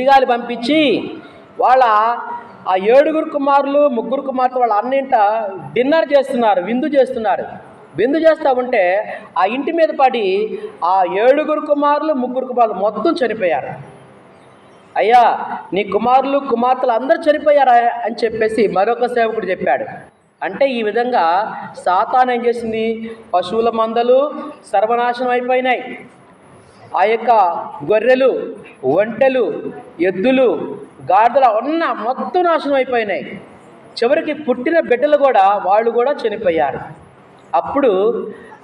సుడిగాలి పంపించి వాళ్ళ ఆ ఏడుగురు కుమారులు ముగ్గురు కుమార్తె వాళ్ళ అన్నింట డిన్నర్ చేస్తున్నారు విందు చేస్తున్నారు. విందు చేస్తూ ఉంటే ఆ ఇంటి మీద పడి ఆ ఏడుగురు కుమారులు ముగ్గురు కుమారులు మొత్తం చనిపోయారు. అయ్యా నీ కుమారులు కుమార్తెలు అందరూ చనిపోయారా అని చెప్పేసి మరొక సేవకుడు చెప్పాడు. అంటే ఈ విధంగా సాతాన్ ఏం చేసింది? పశువుల మందలు సర్వనాశనం అయిపోయినాయి. ఆ యొక్క గొర్రెలు ఒంటెలు ఎద్దులు గాడిదలు ఉన్న మొత్తం నాశనం అయిపోయినాయి. చివరికి పుట్టిన బిడ్డలు కూడా వాళ్ళు కూడా చనిపోయారు. అప్పుడు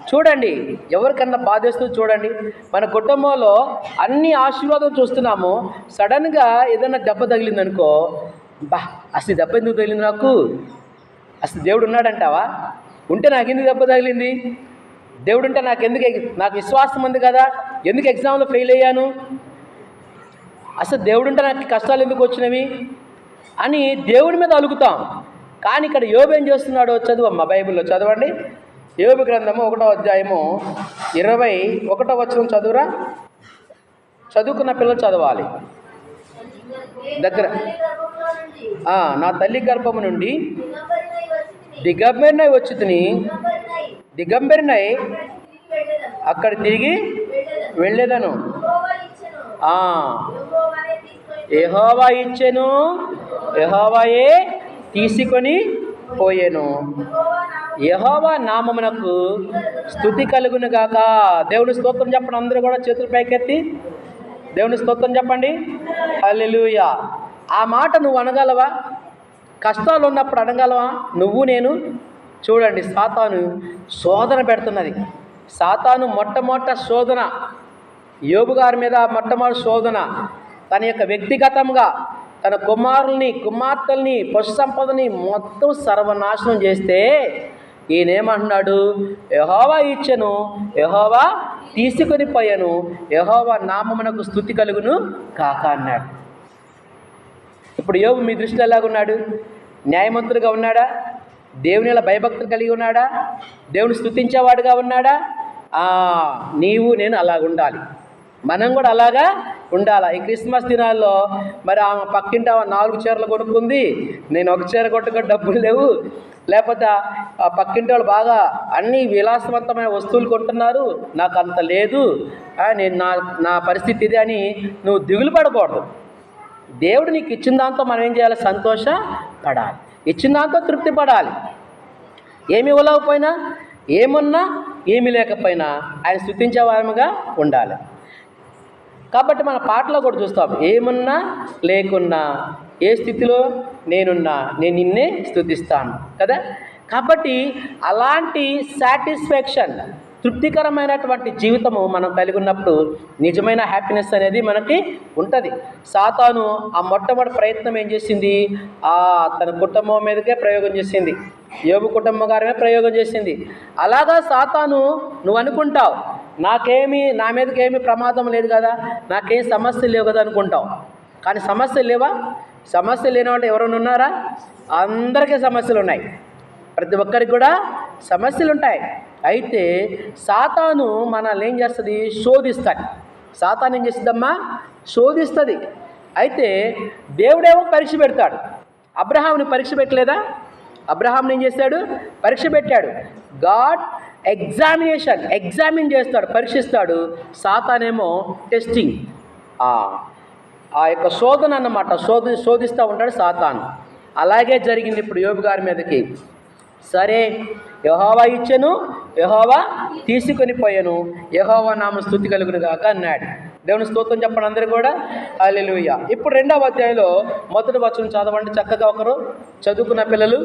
చూడండి ఎవరికన్నా బాధేస్తూ చూడండి. మన కుటుంబంలో అన్ని ఆశీర్వాదం చూస్తున్నాము. సడన్గా ఏదైనా దెబ్బ తగిలిందనుకో బా అసలు దెబ్బ ఎందుకు తగిలింది నాకు? అసలు దేవుడు ఉన్నాడంటావా? ఉంటే నాకు ఎందుకు దెబ్బ తగిలింది? దేవుడు అంటే నాకు ఎందుకు నాకు విశ్వాసం ఉంది కదా ఎందుకు ఎగ్జామ్లో ఫెయిల్ అయ్యాను? అసలు దేవుడు ఉంటే నాకు కష్టాలు ఎందుకు వచ్చినవి? అని దేవుడి మీద అలుగుతాం. కానీ ఇక్కడ యోబు ఏం చేస్తున్నాడో చదువు అమ్మ బైబిల్లో చదవండి. యోబు గ్రంథము ఒకటో అధ్యాయము ఇరవై ఒకటో వచ్చిన చదువురా. చదువుకున్న పిల్లలు చదవాలి. దగ్గర. నా తల్లి గర్భము నుండి దిగంబరినై వచ్చి దిగంబరినై అక్కడ తిరిగి వెళ్ళేదను. ఎహోవా ఇచ్చాను ఇచ్చెను యెహోవాయే తీసుకొని పోయాను. యెహోవా నామమునకు స్థుతి కలుగును గాక. దేవుని స్తోత్రం చెప్పండి అందరూ కూడా చేతులు పైకెత్తి. దేవుని స్తోత్రం చెప్పండి. హల్లెలూయా. ఆ మాట నువ్వు అనగలవా? కష్టాలు ఉన్నప్పుడు అనగలవా? నువ్వు నేను చూడండి సాతాను శోధన పెడుతున్నది. సాతాను మొట్టమొదట శోధన. యోబు గారి మీద మొట్టమొదటి శోధన. తన యొక్క వ్యక్తిగతంగా తన కుమారుల్ని కుమార్తెల్ని పశు సంపదని మొత్తం సర్వనాశనం చేస్తే ఈయనేమంటున్నాడు? యహోవా ఇచ్చను యహోవా తీసుకొని పోయాను యహోవా నామమునకు స్థుతి కలుగును కాక అన్నాడు. ఇప్పుడు యోగు మీ దృష్టిలో ఎలాగున్నాడు? న్యాయమంతుడిగా ఉన్నాడా? దేవుని ఇలా భయభక్తులు కలిగి ఉన్నాడా? దేవుని స్థుతించేవాడుగా ఉన్నాడా? నీవు నేను అలాగ ఉండాలి. మనం కూడా అలాగా ఉండాలా? ఈ క్రిస్మస్ దినాల్లో మరి ఆమె పక్కింటి ఆమె నాలుగు చీరలు కొనుక్కుంది. నేను ఒక చీర కొట్టుకో డబ్బులు లేవు. లేకపోతే ఆ పక్కింటి వాళ్ళు బాగా అన్ని విలాసవంతమైన వస్తువులు కొంటున్నారు. నాకు అంత లేదు. నేను నా నా పరిస్థితి ఇది అని నువ్వు దిగులు పడకూడదు. దేవుడు నీకు ఇచ్చిన దాంతో మనం ఏం చేయాలి? సంతోష పడాలి ఇచ్చిన దాంతో తృప్తి పడాలి ఏమి ఇవ్వలేకపోయినా ఏమున్నా ఏమి లేకపోయినా ఆయన స్థుతించేవారముగా ఉండాలి. కాబట్టి మన పాటలో కూడా చూస్తాం ఏమున్నా లేకున్నా ఏ స్థితిలో నేనున్నా నేను నిన్నే స్థుతిస్తాను. కదా? కాబట్టి అలాంటి సాటిస్ఫాక్షన్ తృప్తికరమైనటువంటి జీవితము మనం కలిగి ఉన్నప్పుడు నిజమైన హ్యాపీనెస్ అనేది మనకి ఉంటుంది. సాతాను ఆ మొట్టమొదటి ప్రయత్నం ఏం చేసింది? ఆ తన కుటుంబం మీదకే ప్రయోగం చేసింది. యోగు కుటుంబం గారమే ప్రయోగం చేసింది. అలాగా సాతాను నువ్వు అనుకుంటావు నాకేమి నా మీదకి ఏమి ప్రమాదం లేదు కదా నాకేం సమస్య లేవు కదా అనుకుంటావు. కానీ సమస్యలు లేవా? సమస్యలు లేని ఎవరైనా ఉన్నారా? అందరికీ సమస్యలు ఉన్నాయి. ప్రతి ఒక్కరికి కూడా సమస్యలు ఉంటాయి. అయితే సాతాను మనల్ని ఏం చేస్తుంది? శోధిస్తాడు. సాతాను ఏం చేస్తుందమ్మా? శోధిస్తుంది. అయితే దేవుడేమో పరీక్ష పెడతాడు. అబ్రహాంని పరీక్ష పెట్టలేదా? అబ్రహాంని ఏం చేస్తాడు? పరీక్ష పెట్టాడు. గాడ్ ఎగ్జామినేషన్ ఎగ్జామిన్ చేస్తాడు పరీక్షిస్తాడు. సాతానేమో టెస్టింగ్. ఆ యొక్క శోధన అన్నమాట. శోధి శోధిస్తూ ఉంటాడు సాతాను. అలాగే జరిగింది ఇప్పుడు యోబు గారి మీదకి. సరే యహోవా ఇచ్చను యహోవా తీసుకొని పోయాను. యహోవా నామ స్థుతి కలుగును గాక అన్నాడు. దేవుని స్తోత్రం చెప్పండి అందరూ కూడా. అల్లెలుయ్య ఇప్పుడు రెండవ అధ్యాయంలో మొదటి వచనం చదవండి. చక్కగా ఒకరు చదువుకున్న పిల్లలు